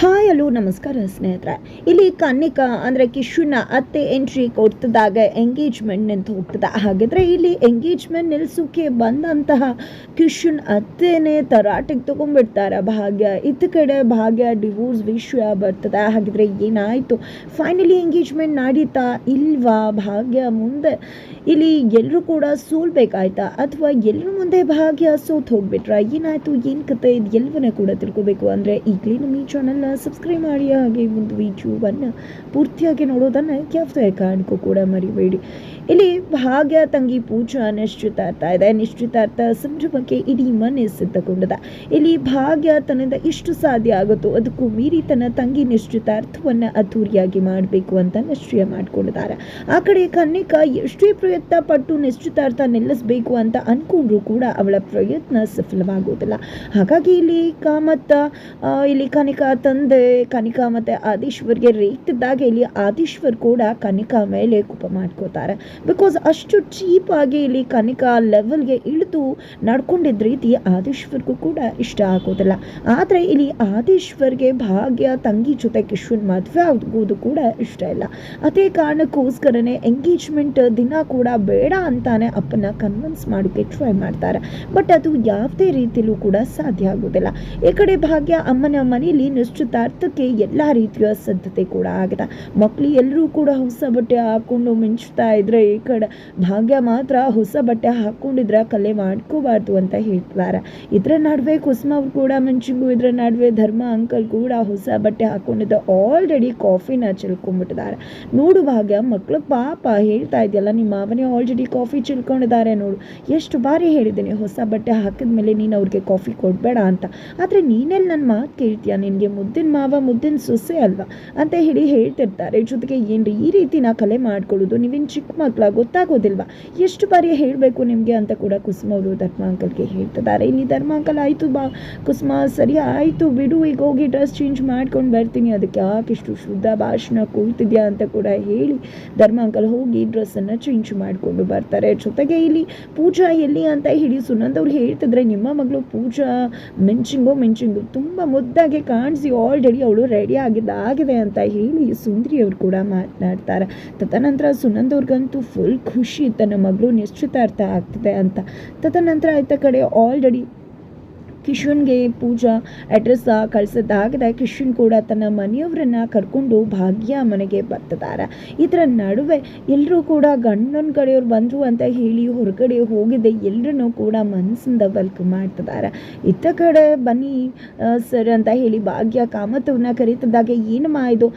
Hi hello ನಮಸ್ಕಾರ, ಸ್ನೇಹಿತರೆ. ಇಲ್ಲಿ ಕನ್ನಿಕಾ, ಅಂದರೆ ಕಿಶುನ ಅತ್ತೆ ಎಂಟ್ರಿ ಕೊಡ್ತಿದ್ದಾಗ ಎಂಗೇಜ್ಮೆಂಟ್ ನಿಂತು ಹೋಗ್ತದೆ. ಹಾಗಿದ್ರೆ ಇಲ್ಲಿ ಎಂಗೇಜ್ಮೆಂಟ್ ನಿಲ್ಸೋಕೆ ಬಂದಂತಹ ಕಿಶುನ್ ಅತ್ತೆನೇ ತರಾಟೆಗೆ ತೊಗೊಂಡ್ಬಿಡ್ತಾರೆ. ಭಾಗ್ಯ ಇತ್ತ ಕಡೆ ಭಾಗ್ಯ ಡಿವೋರ್ಸ್ ವಿಷಯ ಬರ್ತದೆ. ಹಾಗಿದ್ರೆ ಏನಾಯಿತು? ಫೈನಲಿ ಎಂಗೇಜ್ಮೆಂಟ್ ನಡೀತಾ ಇಲ್ವಾ? ಭಾಗ್ಯ ಮುಂದೆ ಇಲ್ಲಿ ಎಲ್ಲರೂ ಕೂಡ ಸೋಲ್ಬೇಕಾಯ್ತಾ? ಅಥವಾ ಎಲ್ಲರ ಮುಂದೆ ಭಾಗ್ಯ ಸೋತ್ ಹೋಗ್ಬಿಟ್ರ? ಏನಾಯ್ತು? ಏನು ಕತೆ? ಇದು ಎಲ್ಲವನ್ನ ಕೂಡ ತಿಳ್ಕೊಬೇಕು. ಅಂದರೆ ಈಗಲೇ ನಮ್ಮ ಈ ಚಾನಲ್ನ ಸಬ್ಸ್ಕ್ರೈಬ್ ಮಾಡಿ ಹಾಗೆ ಒಂದು ವಿಡಿಯೋವನ್ನು ಪೂರ್ತಿಯಾಗಿ ನೋಡೋದನ್ನು ಯಾವುದೇ ಕಾರಣಕ್ಕೂ ಕೂಡ ಮರಿಬೇಡಿ. ಇಲ್ಲಿ ಭಾಗ್ಯ ತಂಗಿ ಪೂಜಾ ನಿಶ್ಚಿತಾರ್ಥ ಇದೆ. ನಿಶ್ಚಿತಾರ್ಥ ಸಂಭ್ರಮಕ್ಕೆ ಇಡೀ ಮನೆ ಸಿದ್ಧಗೊಂಡಿದೆ. ಇಲ್ಲಿ ಭಾಗ್ಯ ತನ್ನಿಂದ ಎಷ್ಟು ಸಾಧ್ಯ ಆಗುತ್ತೋ ಅದಕ್ಕೂ ಮೀರಿ ತನ್ನ ತಂಗಿ ನಿಶ್ಚಿತಾರ್ಥವನ್ನು ಅದ್ದೂರಿಯಾಗಿ ಮಾಡಬೇಕು ಅಂತ ನಿಶ್ಚಯ ಮಾಡಿಕೊಂಡಿದ್ದಾರೆ. ಆ ಕಡೆ ಕನ್ನಿಕಾ ಎಷ್ಟೇ ಪ್ರಯತ್ನ ಪಟ್ಟು ನಿಶ್ಚಿತಾರ್ಥ ನಿಲ್ಲಿಸಬೇಕು ಅಂತ ಅನ್ಕೊಂಡ್ರು ಕೂಡ ಅವಳ ಪ್ರಯತ್ನ ಸಫಲವಾಗುವುದಿಲ್ಲ. ಹಾಗಾಗಿ ಇಲ್ಲಿ ಕಾಮತ್ತ ಇಲ್ಲಿ ಕನಿಕಾ ತಂದೆ ಕನಿಕಾ ಮತ್ತು ಆದೀಶ್ವರ್ಗೆ ರೇಗ್ತಿದ್ದಾಗ ಇಲ್ಲಿ ಆದೀಶ್ವರ್ ಕೂಡ ಕನಿಕಾ ಮೇಲೆ ಕೋಪ ಮಾಡ್ಕೋತಾರೆ. ಬಿಕಾಸ್ ಅಷ್ಟು ಚೀಪಾಗಿ ಇಲ್ಲಿ ಕನಿಕಾ ಲೆವೆಲ್ಗೆ ಇಳಿದು ನಡ್ಕೊಂಡಿದ್ದ ರೀತಿ ಆದೀಶ್ವರ್ಗೂ ಕೂಡ ಇಷ್ಟ ಆಗೋದಿಲ್ಲ. ಆದರೆ ಇಲ್ಲಿ ಆದೀಶ್ವರ್ಗೆ ಭಾಗ್ಯ, ತಂಗಿ ಜೊತೆ ಕಿಶನ್ ಮದುವೆ ಆಗೋದು ಕೂಡ ಇಷ್ಟ ಇಲ್ಲ. ಅದೇ ಕಾರಣಕ್ಕೋಸ್ಕರನೇ ಎಂಗೇಜ್ಮೆಂಟ್ ದಿನ ಕೂಡ ಬೇಡ ಅಂತಾನೆ ಅಪ್ಪನ ಕನ್ವಿನ್ಸ್ ಮಾಡೋಕ್ಕೆ ಟ್ರೈ ಮಾಡ್ತಾರೆ. ಬಟ್ ಅದು ಯಾವುದೇ ರೀತಿಲೂ ಕೂಡ ಸಾಧ್ಯ ಆಗೋದಿಲ್ಲ. ಈ ಕಡೆ ಭಾಗ್ಯ ಅಮ್ಮನ ಮನೆಯಲ್ಲಿ ನಿಶ್ಚಿತಾರ್ಥಕ್ಕೆ ಎಲ್ಲ ರೀತಿಯ ಸಿದ್ಧತೆ ಕೂಡ ಆಗಿದೆ. ಮಕ್ಕಳು ಎಲ್ಲರೂ ಕೂಡ ಹೊಸ ಬಟ್ಟೆ ಹಾಕೊಂಡು ಮಿಂಚ್ತಾ ಇದ್ರೆ ಈ ಕಡೆ ಭಾಗ್ಯ ಮಾತ್ರ ಹೊಸ ಬಟ್ಟೆ ಹಾಕೊಂಡಿದ್ರೆ ಕಲೆ ಮಾಡ್ಕೋಬಾರ್ದು ಅಂತ ಹೇಳ್ತಾರೆ. ಇದ್ರ ನಡುವೆ ಕುಸುಮ ಅವ್ರು ಕೂಡ ಮಿಂಚಿಂಗು, ಇದ್ರ ನಡುವೆ ಧರ್ಮ ಅಂಕಲ್ ಕೂಡ ಹೊಸ ಬಟ್ಟೆ ಹಾಕೊಂಡಿದ್ದ ಆಲ್ರೆಡಿ ಕಾಫಿನ ಚಿಲ್ಕೊಂಡ್ಬಿಟ್ಟಿದ್ದಾರೆ. ನೋಡು ಭಾಗ್ಯ ಮಕ್ಕಳು ಪಾಪ ಹೇಳ್ತಾ ಇದೆಯಲ್ಲ ನಿಮ್ಮ ಮಾವನೇ ಆಲ್ರೆಡಿ ಕಾಫಿ ಚಿಲ್ಕೊಂಡಿದ್ದಾರೆ ನೋಡು. ಎಷ್ಟು ಬಾರಿ ಹೇಳಿದ್ದೀನಿ, ಹೊಸ ಬಟ್ಟೆ ಹಾಕಿದ್ಮೇಲೆ ನೀನು ಅವ್ರಿಗೆ ಕಾಫಿ ಕೊಡಬೇಡ ಅಂತ. ಆದರೆ ನೀನೆಲ್ಲಿ ನನ್ನ ಮಾತು ಕೇಳ್ತೀಯ? ನಿನಗೆ ಮುದ್ದಿನ ಮಾವ, ಮುದ್ದಿನ ಸೊಸೆ ಅಲ್ವಾ? ಅಂತ ಹೇಳಿ ಹೇಳ್ತಿರ್ತಾರೆ. ಜೊತೆಗೆ ಏನು ಈ ರೀತಿ ನಾ ಕಲೆ ಮಾಡ್ಕೊಳ್ಳೋದು ನೀವೇನು ಚಿಕ್ಕ ಮಕ್ಕಳ ಗೊತ್ತಾಗೋದಿಲ್ವಾ? ಎಷ್ಟು ಬಾರಿ ಹೇಳಬೇಕು ನಿಮಗೆ ಅಂತ ಕೂಡ ಕುಸುಮ ಅವರು ಧರ್ಮ ಅಂಕಲ್ಗೆ ಹೇಳ್ತಿದ್ದಾರೆ. ಇಲ್ಲಿ ಧರ್ಮ ಅಂಕಲ್ ಆಯಿತು ಬಾ ಕುಸುಮ, ಸರಿ ಆಯಿತು ಬಿಡು, ಈಗ ಹೋಗಿ ಡ್ರೆಸ್ ಚೇಂಜ್ ಮಾಡ್ಕೊಂಡು ಬರ್ತೀನಿ. ಅದಕ್ಕೆ ಯಾಕೆ ಇಷ್ಟು ಶುದ್ಧ ಭಾಷಣ ಕೂಳ್ತಿದ್ಯಾ ಅಂತ ಕೂಡ ಹೇಳಿ ಧರ್ಮ ಅಂಕಲ್ ಹೋಗಿ ಡ್ರೆಸ್ಸನ್ನು ಚೇಂಜ್ ಮಾಡಿಕೊಂಡು ಬರ್ತಾರೆ. ಜೊತೆಗೆ ಇಲ್ಲಿ ಪೂಜಾ ಎಲ್ಲಿ ಅಂತ ಹೇಳಿ ಸುನಂದ್ ಅವ್ರು ಹೇಳ್ತಿದ್ರೆ, ನಿಮ್ಮ ಮಗಳು ಪೂಜಾ ಮಿಂಚಿಂಗೋ, ಮೆಂಚಿಂಗು, ತುಂಬ ಮುದ್ದಾಗಿ ಕಾಣಿಸಿ ಆಲ್ರೆಡಿ ಅವಳು ರೆಡಿ ಆಗಿದ್ದಾಗಿದೆ ಅಂತ ಹೇಳಿ ಸುಂದರಿ ಅವ್ರು ಕೂಡ ಮಾತನಾಡ್ತಾರೆ. ತದನಂತರ ಸುನಂದ್ ಅವ್ರಿಗಂತೂ ಫುಲ್ ಖುಷಿ, ತನ್ನ ಮಗಳು ನಿಶ್ಚಿತಾರ್ಥ ಆಗ್ತಿದೆ ಅಂತ. ತದನಂತರ ಆಯ್ತ ಕಡೆ ಆಲ್ರೆಡಿ ಕಿಶನ್ಗೆ ಪೂಜಾ ಅಡ್ರೆಸ್ ಕಳಿಸೋದಾಗದೆ ಕಿಶನ್ ಕೂಡ ತನ್ನ ಮನೆಯವರನ್ನ ಕರ್ಕೊಂಡು ಭಾಗ್ಯ ಮನೆಗೆ ಬರ್ತದಾರ. ಇದರ ನಡುವೆ ಎಲ್ಲರೂ ಕೂಡ ಗಂಡನ ಕಡೆಯವ್ರು ಬಂದರು ಅಂತ ಹೇಳಿ ಹೊರಗಡೆ ಹೋಗಿದೆ ಎಲ್ಲರೂ ಕೂಡ ಮನಸ್ಸಿಂದ ವೆಲ್ಕಮ್ ಮಾಡ್ತಿದ್ದಾರೆ ಇತ್ತ ಕಡೆ ಬನ್ನಿ ಸರ್ ಅಂತ ಹೇಳಿ ಭಾಗ್ಯ ಕಾಮತವನ್ನ ಕರೀತಿದ್ದಾಗ, ಏನಮ್ಮ ಇದು?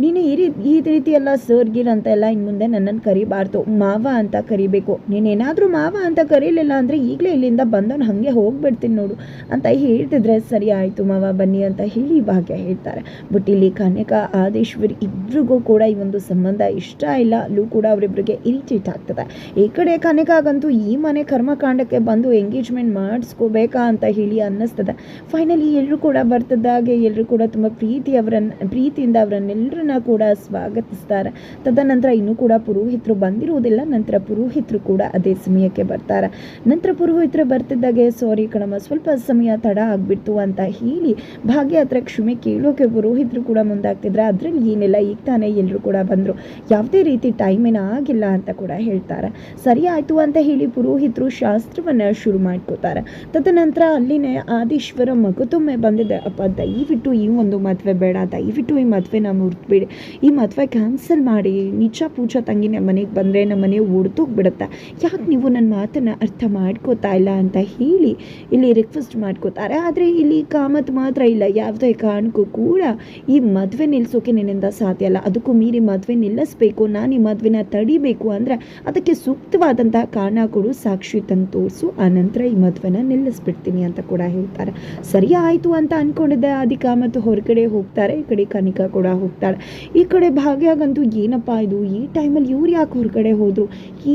ನೀನು ಈ ರೀತಿ ಈ ರೀತಿ ಎಲ್ಲ ಸರ್ ಗಿರ್ ಅಂತ ಎಲ್ಲ ಇನ್ನು ಮುಂದೆ ನನ್ನನ್ನು ಕರಿಬಾರ್ದು. ಮಾವ ಅಂತ ಕರಿಬೇಕು. ನೀನೇನಾದರೂ ಮಾವ ಅಂತ ಕರೀಲಿಲ್ಲ ಅಂದರೆ ಈಗಲೇ ಇಲ್ಲಿಂದ ಬಂದವನು ಹಾಗೆ ಹೋಗ್ಬಿಡ್ತೀನಿ ನೋಡು ಅಂತ ಹೇಳ್ತಿದ್ರೆ ಸರಿ ಆಯಿತು ಮಾವ, ಬನ್ನಿ ಅಂತ ಹೇಳಿ ಭಾಗ್ಯ ಹೇಳ್ತಾರೆ. ಬಟ್ ಇಲ್ಲಿ ಕನ್ಯಕ, ಆದೇಶ್ವರಿ ಇಬ್ರಿಗೂ ಕೂಡ ಈ ಒಂದು ಸಂಬಂಧ ಇಷ್ಟ ಇಲ್ಲ. ಅಲ್ಲೂ ಕೂಡ ಅವರಿಬ್ಬರಿಗೆ ಇರಿಟೇಟ್ ಆಗ್ತದೆ. ಈ ಕಡೆ ಕನಕಾಗಂತೂ ಈ ಮನೆ ಕರ್ಮಕಾಂಡಕ್ಕೆ ಬಂದು ಎಂಗೇಜ್ಮೆಂಟ್ ಮಾಡಿಸ್ಕೋಬೇಕಾ ಅಂತ ಹೇಳಿ ಅನ್ನಿಸ್ತದೆ. ಫೈನಲಿ ಎಲ್ಲರೂ ಕೂಡ ಬರ್ತದಾಗೆ ಎಲ್ಲರೂ ಕೂಡ ತುಂಬ ಪ್ರೀತಿ ಅವರನ್ನು ಪ್ರೀತಿಯಿಂದ ಅವರನ್ನೆಲ್ಲರನ್ನ ಕೂಡ ಸ್ವಾಗತಿಸ್ತಾರೆ. ತದನಂತರ ಇನ್ನೂ ಕೂಡ ಪುರೋಹಿತರು ಬಂದಿರುವುದಿಲ್ಲ. ನಂತರ ಪುರೋಹಿತರು ಕೂಡ ಅದೇ ಸಮಯಕ್ಕೆ ಬರ್ತಾರೆ. ನಂತರ ಪುರೋಹಿತರು ಬರ್ತಿದ್ದಾಗೆ, ಸಾರಿ ಕಣಮ್ಮ, ಸ್ವಲ್ಪ ಸಮಯ ತಡ ಆಗಿಬಿಡ್ತು ಅಂತ ಹೇಳಿ ಭಾಗ್ಯ ಹತ್ರ ಕ್ಷಮೆ ಕೇಳೋಕೆ ಪುರೋಹಿತರು ಕೂಡ ಮುಂದಾಗ್ತಿದ್ರೆ ಅದರಲ್ಲಿ ಏನಿಲ್ಲ ಈಗ ತಾನೇ ಎಲ್ಲರೂ ಕೂಡ ಬಂದರು. ಯಾವುದೇ ರೀತಿ ಟೈಮ್ ಏನಾಗಿಲ್ಲ ಆಗಿಲ್ಲ ಅಂತ ಕೂಡ ಹೇಳ್ತಾರೆ. ಸರಿ ಆಯಿತು ಅಂತ ಹೇಳಿ ಪುರೋಹಿತರು ಶಾಸ್ತ್ರವನ್ನು ಶುರು ಮಾಡ್ಕೋತಾರೆ. ತದನಂತರ ಅಲ್ಲಿನೇ ಆದೀಶ್ವರ ಮಗುತೊಮ್ಮೆ ಬಂದಿದೆ. ಅಪ್ಪ, ದಯವಿಟ್ಟು ಈ ಒಂದು ಮದುವೆ ಬೇಡ. ದಯವಿಟ್ಟು ಈ ಮದುವೆನ ಮುರಿದ್ಬಿಡಿ ಈ ಮದುವೆ ಕ್ಯಾನ್ಸಲ್ ಮಾಡಿ ನಿಜ ಪೂಜಾ ತಂಗಿ ನಮ್ಮ ಮನೆಗೆ ಬಂದರೆ ನಮ್ಮ ಮನೆ ಒಡ್ತೋಗ್ಬಿಡುತ್ತೆ ಯಾಕೆ ನೀವು ನನ್ನ ಮಾತನ್ನು ಅರ್ಥ ಮಾಡ್ಕೋತಾ ಇಲ್ಲ ಅಂತ ಹೇಳಿ ಇಲ್ಲಿ ರಿಕ್ವೆಸ್ಟ್ ಮಾಡ್ಕೋತಾರೆ. ಆದರೆ ಇಲ್ಲಿ ಕಾಮತ್ ಮಾತ್ರ ಇಲ್ಲ. ಯಾವುದೇ ಕಾರಣಕ್ಕೂ ಕೂಡ ಈ ಮದುವೆ ನಿಲ್ಲಿಸೋಕೆ ನಿನ್ನಿಂದ ಸಾಧ್ಯ ಅಲ್ಲ ಅದಕ್ಕೂ ಮೀರಿ ಮದುವೆ ನಿಲ್ಲಿಸ್ಬೇಕು. ನಾನು ಈ ಮದುವೆನ ತಡಿಬೇಕು ಅಂದರೆ ಅದಕ್ಕೆ ಸೂಕ್ತವಾದಂತಹ ಕಾರಣ ಕೊಡು ಸಾಕ್ಷಿ ತಂದು ತೋರಿಸು ಆನಂತರ ಈ ಮದುವೆನ ನಿಲ್ಲಿಸ್ಬಿಡ್ತೀನಿ ಅಂತ ಕೂಡ ಹೇಳ್ತಾರೆ. ಸರಿ ಆಯಿತು ಅಂತ ಅಂದ್ಕೊಂಡಿದ್ದೆ ಅಧಿಕ ಮತ್ತು ಹೊರಗಡೆ ಹೋಗ್ತಾರೆ. ಈ ಕಡೆ ಕನಿಕಾ ಕೂಡ ಹೋಗ್ತಾಳೆ. ಈ ಕಡೆ ಭಾಗ್ಯಾಗಂತೂ ಏನಪ್ಪ ಇದು? ಈ ಟೈಮಲ್ಲಿ ಇವ್ರು ಯಾಕೆ ಹೊರಗಡೆ ಹೋದರು?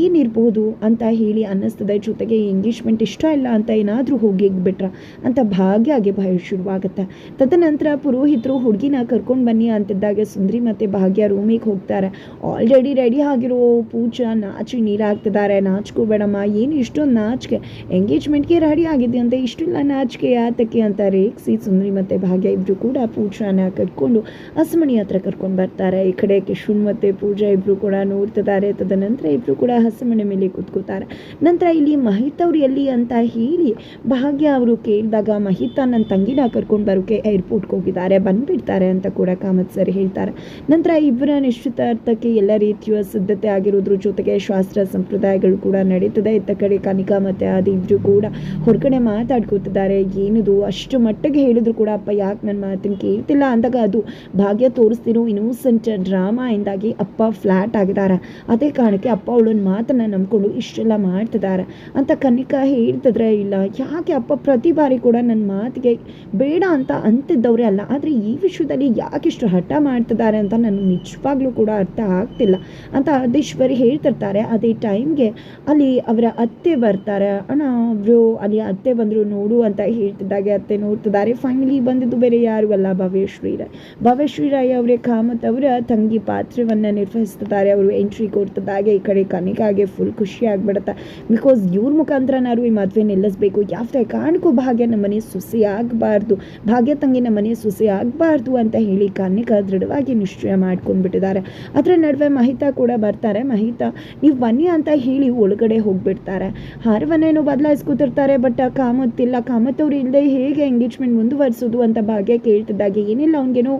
ಏನಿರ್ಬೋದು ಅಂತ ಹೇಳಿ ಅನ್ನಿಸ್ತದೆ. ಜೊತೆಗೆ ಎಂಗೇಜ್ಮೆಂಟ್ ಇಷ್ಟ ಇಲ್ಲ ಅಂತ ಏನಾದರೂ ಹೋಗಿ ಬಿಟ್ರ ಅಂತ ಭಾಗ್ಯಾಗೆ ಭಯ ಶುರುವಾಗುತ್ತೆ. ತದನಂತರ ಪುರೋಹಿತರು ಹುಡುಗಿನ ಕರ್ಕೊಂಡು ಬನ್ನಿ ಅಂತಿದ್ದಾಗ ಸುಂದ್ರಿ ಮತ್ತು ಭಾಗ್ಯ ರೂಮಿಗೆ ಹೋಗ್ತಾರೆ. ಆಲ್ರೆಡಿ ರೆಡಿ ಆಗಿರೋ ಪೂಜಾ ನಾಚಿ ನೀರಾಗ್ತಿದ್ದಾರೆ ನಾಚ್ಕೋ ಬೇಡಮ್ಮ ಏನು ಇಷ್ಟೊಂದು ನಾಚಿಕೆ? ಎಂಗೇಜ್ಮೆಂಟ್ಗೆ ರೆಡಿ ಆಗಿದೆ ಅಂತ? ಇಷ್ಟೆಲ್ಲ ನಾಚಿಕೆ ಯಾತಕ್ಕೆ ಅಂತ ರೇಗಿಸಿ, ಸುಂದ್ರಿ ಮತ್ತು ಭಾಗ್ಯ ಇಬ್ಬರು ಕೂಡ ಪೂಜಾನ ಕಟ್ಕೊಂಡು ಹಸುಮಣಿ ಹತ್ರ ಕರ್ಕೊಂಡು ಬರ್ತಾರೆ. ಈ ಕಡೆ ಕಿಶುನ್ ಮತ್ತು ಪೂಜಾ ಇಬ್ಬರು ಕೂಡ ನೋಡ್ತಿದ್ದಾರೆ. ತದನಂತರ ಇಬ್ಬರು ಕೂಡ ಹಸುಮಣೆ ಮೇಲೆ ಕೂತ್ಕೋತಾರೆ. ನಂತರ ಇಲ್ಲಿ ಮಹಿತ ಅವ್ರು ಎಲ್ಲಿ ಅಂತ ಹೇಳಿ ಭಾಗ್ಯ ಅವರು ಕೇಳಿದಾಗ, ಮಹಿತಾ ನನ್ನ ತಂಗಿನ ಕರ್ಕೊಂಡು ಬರೋಕೆ ಏರ್ಪೋರ್ಟ್ಗೆ ಹೋಗಿದ್ದಾರೆ. ಬಂದುಬಿಡ್ತಾರೆ ಅಂತ ಕೂಡ ಕಾಮತ್ ಸರ್ ಹೇಳ್ತಾರೆ. ನಂತರ ಇಬ್ಬರ ನಿಶ್ಚಿತಾರ್ಥಕ್ಕೆ ಎಲ್ಲ ರೀತಿಯ ಸಿದ್ಧತೆ ಆಗಿರೋದ್ರ ಜೊತೆಗೆ ಶಾಸ್ತ್ರ ಸಂಪ್ರದಾಯಗಳು ಕೂಡ ನಡೀತದೆ. ಇತ್ತ ಕಡೆ ಕನಿಕಾ ಮತ್ತು ಅದು ಇಬ್ಬರು ಕೂಡ ಹೊರಗಡೆ ಮಾತಾಡ್ಕೋತಿದ್ದಾರೆ. ಏನಿದು? ಅಷ್ಟು ಮಟ್ಟಿಗೆ ಹೇಳಿದ್ರು ಕೂಡ ಅಪ್ಪ, ಯಾಕೆ ನನ್ನ ಮಾತಿನ ಕೇಳ್ತಿಲ್ಲ? ಅಂದಾಗ ಅದು ಭಾಗ್ಯ ತೋರಿಸ್ತಿರೋ ಇನ್ನೂಸೆಂಟ್ ಡ್ರಾಮಾಯಿಂದಾಗಿ ಅಪ್ಪ ಫ್ಲ್ಯಾಟ್ ಆಗಿದ್ದಾರೆ. ಅದೇ ಕಾರಣಕ್ಕೆ ಅಪ್ಪ ಅವಳನ್ನ ಮಾತನ್ನು ನಂಬಿಕೊಂಡು ಇಷ್ಟೆಲ್ಲ ಮಾಡ್ತಿದ್ದಾರೆ. ಅಂತ ಕನಿಕಾ ಹೇಳ್ತಿದ್ರೆ, ಇಲ್ಲ, ಯಾಕೆ ಅಪ್ಪ ಪ್ರತಿ ಬಾರಿ ಕೂಡ ನನ್ನ ಮಾತಿಗೆ ಬೇಡ ಅಂತ ಅಂತಿದ್ದವರೇ ಅಲ್ಲ, ಆದರೆ ಈ ವಿಷಯದಲ್ಲಿ ಯಾಕಿಷ್ಟು ಹಠ ಮಾಡ್ತಿದ್ದಾರೆ ಅಂತ ನನಗೆ ನಿಜವಾಗ್ಲೂ ಕೂಡ ಅರ್ಥ ಆಗ್ತಿಲ್ಲ. ಅಂತ ಅರ್ಧೇಶ್ವರಿ ಹೇಳ್ತಿರ್ತಾರೆ, ಅದೇ ಟೈಮ್ಗೆ ಅಲ್ಲಿ ಅವರ ಅತ್ತೆ ಬರ್ತಾರೆ. ಅಣ್ಣ ಅವರು ಅಲ್ಲಿ ಅತ್ತೆ ಬಂದರು ನೋಡು ಅಂತ ಹೇಳ್ತಿದ್ದಾಗೆ, ಅತ್ತೆ ನೋಡ್ತಿದ್ದಾರೆ. ಫೈನಲಿ ಬಂದಿದ್ದು ಬೇರೆ ಯಾರು ಅಲ್ಲ ಭವ್ಯ ರಾಯ್ ಭವ್ಯ ರಾಯ್ ಅವರೇ ಕಾಮತ್ ಅವರ ತಂಗಿ ಪಾತ್ರವನ್ನು ನಿರ್ವಹಿಸ್ತಿದ್ದಾರೆ. ಅವರು ಎಂಟ್ರಿ ಕೊಡ್ತಿದ್ದಾಗೆ ಈ ಕಡೆ ಕನಿಕಾಗೆ ಫುಲ್ ಖುಷಿ ಆಗಿಬಿಡುತ್ತೆ ಬಿಕಾಸ್ ಇವ್ರ ಮುಖಾಂತರನಾದ್ರು ಈ ಮದುವೆ ನಿಲ್ಲಿಸ್ಬೇಕು. ಯಾವುದೇ ಕಾರಣಕ್ಕೂ ಭಾಗ್ಯ ನಮ್ಮ ಮನೆ ಸುಸಿ ಆಗಬಾರ್ದು ಭಾಗ್ಯ ತಂಗಿ ನಮ್ಮ ಮನೆ ಸುಸಿ ಆಗಬಾರ್ದು ಅಂತ ಹೇಳಿ ಕನಿಕ ದೃಢವಾಗಿ ನಿಶ್ಚಯ ಮಾಡ್ಕೊಂಡ್ಬಿಟ್ಟಿದ್ದಾರೆ. ಅದರ ನಡುವೆ ಮಹಿತಾ ಕೂಡ ಬರ್ತಾರೆ. ಮಹಿತಾ, ನೀವು ಬನ್ನಿ ಅಂತ ಹೇಳಿ ಒಳಗಡೆ ಹೋಗ್ಬಿಡ್ತಾರೆ. ಹಾರವನ್ನೇನೋ ಬದಲಾಯಿಸ್ಕೊತಿರ್ತಾರೆ ಬಟ್ ಕಾಮತ್ತಿಲ್ಲ ಕಾಮತ್ ಅವ್ರು ಇಲ್ಲದೆ ಹೇಗೆ ಎಂಗೇಜ್ಮೆಂಟ್ ಮುಂದುವರಿಸೋದು ಅಂತ ಭಾಗ್ಯ ಕೇಳ್ತಿದ್ದಾಗೆ, ಏನಿಲ್ಲ, ಅವ್ನಿಗೇನೋ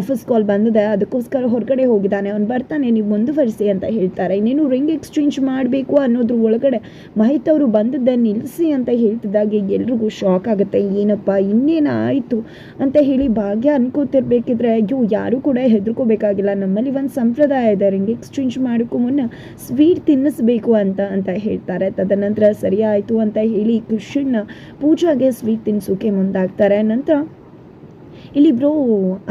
ಆಫೀಸ್ ಕಾಲ್ ಬಂದಿದೆ, ಅದಕ್ಕೋಸ್ಕರ ಹೊರಗಡೆ ಹೋಗಿದ್ದಾನೆ. ಅವ್ನು ಬರ್ತಾನೆ, ನೀವು ಮುಂದುವರಿಸಿ ಅಂತ ಹೇಳ್ತಾರೆ. ಇನ್ನೇನು ರಿಂಗ್ ಎಕ್ಸ್ಚೇಂಜ್ ಮಾಡಬೇಕು ಅನ್ನೋದ್ರ ಒಳಗಡೆ ಮಹಿತ್ ಅವರು ಬಂದದ್ದೇ ನಿಲ್ಲಿಸಿ ಅಂತ ಹೇಳ್ತಿದ್ದಾಗೆ. ಎಲ್ರಿಗೂ ಶಾಕ್ ಆಗುತ್ತೆ. ಏನಪ್ಪ, ಇನ್ನೇನಾಯಿತು ಅಂತ ಹೇಳಿ ಭಾಗ್ಯ ಅನ್ಕೋತಿರ್ಬೇಕಿದ್ರೆ ಅಯ್ಯೋ, ಯಾರೂ ಕೂಡ ಹೆದರ್ಕೋಬೇಕಾಗಿಲ್ಲ. ನಮ್ಮಲ್ಲಿ ಒಂದು ಸಂಪ್ರದಾಯ ಇದೆ ರಿಂಗ್ ಎಕ್ಸ್ಚೇಂಜ್ ಮಾಡೋಕ್ಕೂ ಮುನ್ನ ಸ್ವೀಟ್ ತಿನ್ನಿಸ್ಬೇಕು ಅಂತ ಅಂತ ಹೇಳ್ತಾರೆ. ತದನಂತರ ಸರಿ ಅಂತ ಹೇಳಿ ಕೃಷ್ಣನ ಪೂಜಾಗೆ ಸ್ವೀಟ್ ತಿನ್ನಿಸೋಕೆ ಮುಂದಾಗ್ತಾರೆ. ನಂತರ ಇಲ್ಲಿ ಬ್ರೋ,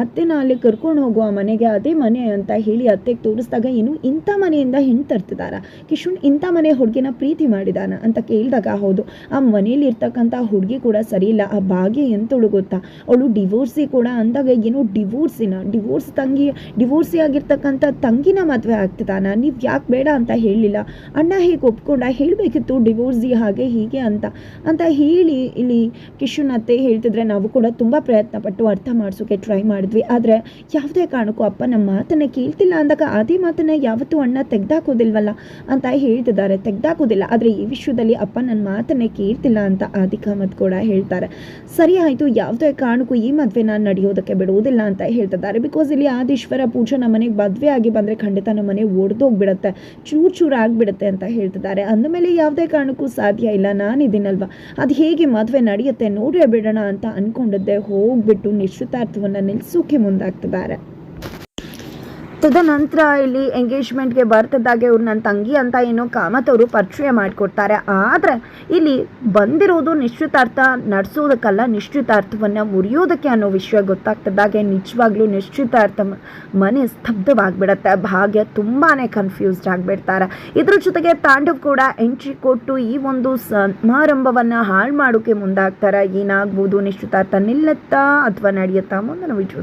ಅತ್ತೆನ ಅಲ್ಲಿ ಕರ್ಕೊಂಡು ಹೋಗುವ ಮನೆಗೆ ಅದೇ ಮನೆ ಅಂತ ಹೇಳಿ ಅತ್ತೆಗೆ ತೋರಿಸಿದಾಗ ಏನು ಇಂಥ ಮನೆಯಿಂದ ಹೆಣ್ಣು ತರ್ತಿದಾರ? ಕಿಶುನ್ ಇಂಥ ಮನೆ ಹುಡುಗಿನ ಪ್ರೀತಿ ಮಾಡಿದಾನ ಅಂತ ಕೇಳಿದಾಗ ಹೌದು, ಆ ಮನೆಯಲ್ಲಿ ಇರ್ತಕ್ಕಂಥ ಹುಡುಗಿ ಕೂಡ ಸರಿ ಇಲ್ಲ, ಆ ಭಾಗ್ಯ ಎಂತಳು ಗೊತ್ತಾ? ಅವಳು ಡಿವೋರ್ಸಿ ಕೂಡ ಅಂದಾಗ ಏನು ಡಿವೋರ್ಸಿನ, ಡಿವೋರ್ಸ್ ತಂಗಿ, ಡಿವೋರ್ಸಿ ಆಗಿರ್ತಕ್ಕಂಥ ತಂಗಿನ ಮದುವೆ ಆಗ್ತಿದಾನ? ನೀವು ಯಾಕೆ ಬೇಡ ಅಂತ ಹೇಳಲಿಲ್ಲ ಅಣ್ಣ ಹೇಗೆ ಒಪ್ಕೊಂಡ, ಹೇಳಬೇಕಿತ್ತು ಡಿವೋರ್ಸಿ ಹಾಗೆ ಹೀಗೆ ಅಂತ. ಅಂತ ಹೇಳಿ ಇಲ್ಲಿ ಕಿಶುನ್ ಅತ್ತೆ ಹೇಳ್ತಿದ್ರೆ ನಾವು ಕೂಡ ತುಂಬ ಪ್ರಯತ್ನ ಪಟ್ಟು ಅರ್ಥ ಮಾಡಿಸೋಕೆ ಟ್ರೈ ಮಾಡಿದ್ವಿ. ಆದರೆ ಯಾವುದೇ ಕಾರಣಕ್ಕೂ ಅಪ್ಪ ನಮ್ಮ ಮಾತನ್ನ ಕೇಳ್ತಿಲ್ಲ ಅಂದಾಗ ಅದೇ ಮಾತನ್ನ ಯಾವತ್ತೂ ಅಣ್ಣ ತೆಗ್ದಾಕೋದಿಲ್ವಲ್ಲ ಅಂತ ಹೇಳ್ತಿದ್ದಾರೆ. ತೆಗ್ದಾಕೋದಿಲ್ಲ. ಆದರೆ ಈ ವಿಷಯದಲ್ಲಿ ಅಪ್ಪ ನನ್ನ ಮಾತನ್ನೇ ಕೇಳ್ತಿಲ್ಲ ಅಂತ ಆದಿಕಾಮತ್ ಕೂಡ ಹೇಳ್ತಾರೆ. ಸರಿ ಆಯಿತು. ಯಾವುದೇ ಕಾರಣಕ್ಕೂ ಈ ಮದುವೆ ನಾನು ನಡೆಯೋದಕ್ಕೆ ಬಿಡುವುದಿಲ್ಲ ಅಂತ ಹೇಳ್ತಿದ್ದಾರೆ. ಬಿಕಾಸ್ ಇಲ್ಲಿ ಆದೀಶ್ವರ ಪೂಜೆ ನಮ್ಮ ಮನೆಗೆ ಮದುವೆ ಆಗಿ ಬಂದರೆ ಖಂಡಿತ ನಮ್ಮ ಮನೆ ಒಡೆದೋಗ್ಬಿಡುತ್ತೆ. ಚೂರು ಚೂರು ಆಗಿಬಿಡುತ್ತೆ ಅಂತ ಹೇಳ್ತಿದ್ದಾರೆ. ಅಂದಮೇಲೆ ಯಾವುದೇ ಕಾರಣಕ್ಕೂ ಸಾಧ್ಯ ಇಲ್ಲ. ನಾನಿದ್ದೀನಲ್ವ? ಅದು ಹೇಗೆ ಮದುವೆ ನಡೆಯುತ್ತೆ ನೋಡೇ ಬಿಡೋಣ ಅಂತ ಅಂದ್ಕೊಂಡಿದ್ದೆ ಹೋಗ್ಬಿಟ್ಟು ನಿಶ್ಚಿತಾರ್ಥವನ್ನು ನಿಲ್ಲಿಸೋಕೆ ಮುಂದಾಗ್ತಿದ್ದಾರೆ. ತದನಂತರ ಇಲ್ಲಿ ಎಂಗೇಜ್ಮೆಂಟ್ಗೆ ಬರ್ತದಾಗೆ ಇವ್ರು ನನ್ನ ತಂಗಿ ಅಂತ ಏನೋ ಕಾಮತ್ ಅವರು ಪರಿಚಯ ಮಾಡಿಕೊಡ್ತಾರೆ. ಆದರೆ ಇಲ್ಲಿ ಬಂದಿರೋದು ನಿಶ್ಚಿತಾರ್ಥ, ನಡೆಸೋದಕ್ಕಲ್ಲ ನಿಶ್ಚಿತಾರ್ಥವನ್ನು ಮುರಿಯೋದಕ್ಕೆ ಅನ್ನೋ ವಿಷಯ ಗೊತ್ತಾಗ್ತದಾಗೆ ನಿಜವಾಗ್ಲೂ ನಿಶ್ಚಿತಾರ್ಥ ಮನೆ ಸ್ತಬ್ಧವಾಗಿಬಿಡತ್ತೆ. ಭಾಗ್ಯ ತುಂಬಾ ಕನ್ಫ್ಯೂಸ್ಡ್ ಆಗಿಬಿಡ್ತಾರೆ. ಇದ್ರ ಜೊತೆಗೆ ತಾಂಡವ್ ಕೂಡ ಎಂಟ್ರಿ ಕೊಟ್ಟು ಈ ಒಂದು ಸಮಾರಂಭವನ್ನು ಹಾಳು ಮಾಡೋಕ್ಕೆ ಮುಂದಾಗ್ತಾರೆ. ಏನಾಗ್ಬೋದು ನಿಶ್ಚಿತಾರ್ಥ ನಿಲ್ಲತ್ತಾ ಅಥವಾ ನಡೆಯುತ್ತಾ ಮುಂದಿನ ವಿಚಾರ